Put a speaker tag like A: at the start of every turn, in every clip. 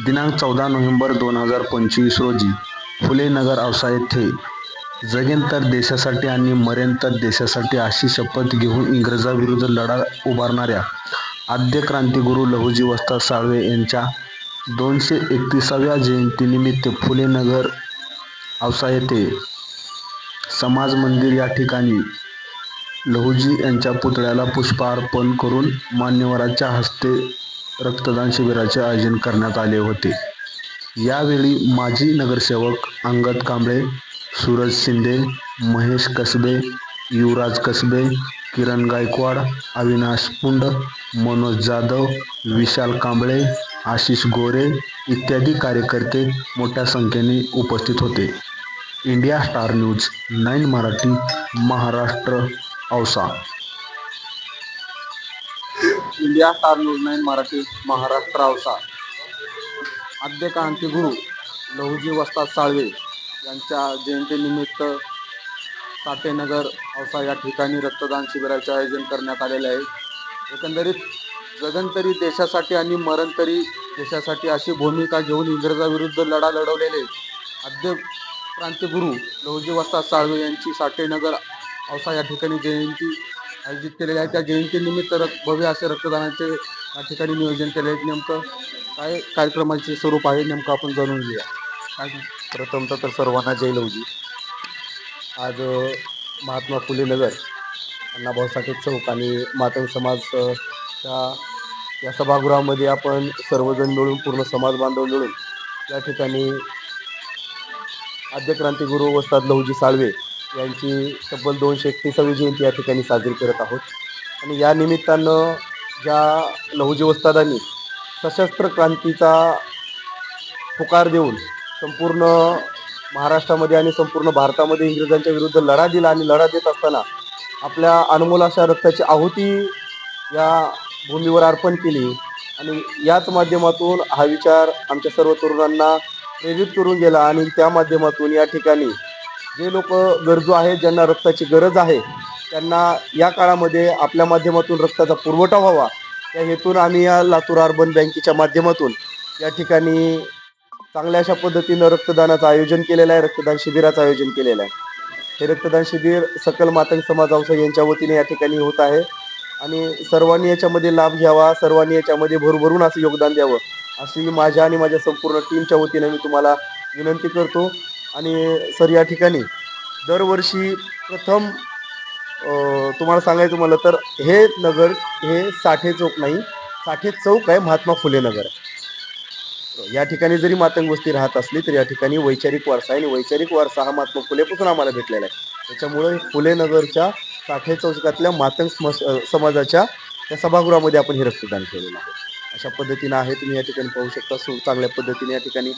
A: दिनांक चौदा नोव्हेंबर दोन हजार पंचवीस रोजी फुले नगर औसा येथे जगेन तर देशासाठी आणि मरेन तर देशासाठी अशी शपथ घेऊन इंग्रजाविरुद्ध लढा उभारणाऱ्या आद्य क्रांतिगुरू लहुजी वस्ताद साळवे यांच्या दोनशे एकतीसाव्या जयंतीनिमित्त फुले नगर औसा येथे समाज मंदिर या ठिकाणी लहुजी यांच्या पुतळ्याला पुष्पार्पण करून मान्यवरांच्या हस्ते रक्तदान शिबिराचे आयोजन करण्यात आले होते. यावेळी माजी नगरसेवक अंगद कांबळे सूरज शिंदे महेश कसबे युवराज कसबे किरण गायकवाड अविनाश पुंड मनोज जाधव विशाल कांबळे आशिष गोरे इत्यादी कार्यकर्ते मोठ्या संख्येने उपस्थित होते. India Star News nine Marathi Maharashtra Ausa.
B: India Star News nine Marathi Maharashtra Ausa आद्य क्रांतिगुरू लहुजी वस्ताद साळवे यांच्या जयंतीनिमित्त सातेनगर औसा या ठिकाणी रक्तदान शिबिराचे आयोजन करण्यात आलेले आहे. एकंदरीत जगन तरी देशासाठी आणि मरण तरी देशासाठी अशी भूमिका घेऊन इंग्रजाविरुद्ध लढा लढवलेले आद्य क्रांतिगुरू लहुजी वस्ताद साळवे यांची साठेनगर औसा या ठिकाणी जयंती आयोजित केलेले आहे. त्या जयंतीनिमित्त रक्त भव्य असे रक्तदानाचे या ठिकाणी नियोजन केले आहे. नेमकं काय कार्यक्रमाचे स्वरूप आहे नेमकं आपण जाणून घेऊया. काय प्रथमतः तर सर्वांना जय लवजी आज महात्मा फुले नगर अण्णाभाऊ साठे चौक आणि मातंग समाज च्या या सभागृहामध्ये आपण सर्वजण मिळून पूर्ण समाज बांधव मिळून या ठिकाणी आद्य क्रांतिगुरू वस्ताद लहुजी साळवे यांची तब्बल दोनशे एकतीसावी जयंती या ठिकाणी साजरी करत आहोत. आणि या निमित्तानं ज्या लहुजी वस्तादांनी सशस्त्र क्रांतीचा पुकार देऊन संपूर्ण महाराष्ट्रामध्ये आणि संपूर्ण भारतामध्ये इंग्रजांच्या विरुद्ध लढा दिला आणि लढा देत असताना आपल्या अनमोल अशा रक्ताची आहुती या भूमीवर अर्पण केली आणि याच माध्यमातून हा विचार आमच्या सर्व तरुणांना प्रेरित करून गेला आणि त्या माध्यमातून या ठिकाणी जे लोक गरजू आहेत ज्यांना रक्ताची गरज आहे त्यांना या काळामध्ये आपल्या माध्यमातून रक्ताचा पुरवठा व्हावा. या हेतून आम्ही या लातूर अर्बन बँकेच्या माध्यमातून या ठिकाणी चांगल्या अशा पद्धतीनं रक्तदानाचं आयोजन केलेलं आहे रक्तदान शिबिराचं आयोजन केलेलं आहे. हे रक्तदान शिबिर सकल मातंग समाज औसा यांच्या वतीने या ठिकाणी होत आहे. आणि सर्वांनी याच्यामध्ये लाभ घ्यावा सर्वांनी याच्यामध्ये भरभरून असं योगदान द्यावं अशी माझ्या आणि माझ्या संपूर्ण टीमच्या वतीने मी तुम्हाला विनंती करतो. आणि सर या ठिकाणी दरवर्षी प्रथम तुम्हाला सांगायचं म्हणलं तर हे नगर हे साठे चौक नाही साठे चौक आहे महात्मा फुले नगर. या ठिकाणी जरी मातंग वस्ती राहत असली तर या ठिकाणी वैचारिक वारसा आहे आणि वैचारिक वारसा हा महात्मा फुलेपासून आम्हाला भेटलेला आहे. त्याच्यामुळे फुले नगरच्या साठे चौकातल्या मातंग समस- समाजाच्या त्या सभागृहामध्ये आपण हे रक्तदान केलेलं आहे. अशा पद्धतीनं आहे तुम्ही या ठिकाणी पाहू शकता सु चांगल्या पद्धतीने या ठिकाणी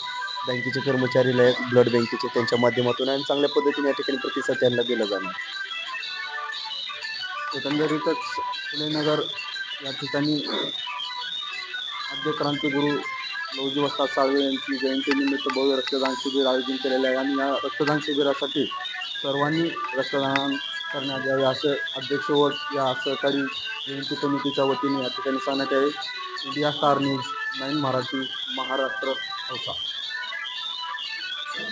B: बँकेचे कर्मचारी आहेत ब्लड बँकेचे त्यांच्या माध्यमातून आणि चांगल्या पद्धतीने या ठिकाणी प्रतिसाद त्यांना दिला जाणार. एकंदरीतच फुलेनगर या ठिकाणी आद्य क्रांतीगुरू लवजी वस्ताद साळवे यांची जयंतीनिमित्त भव्य रक्तदान शिबिर आयोजन केलेलं आहे आणि या रक्तदान शिबिरासाठी सर्वांनी रक्तदान करण्यात यावे असे अध्यक्ष व या सहकारी जयंती समितीच्या वतीने या ठिकाणी सांगण्यात आहे India Star News nine Marathi Maharashtra Ausa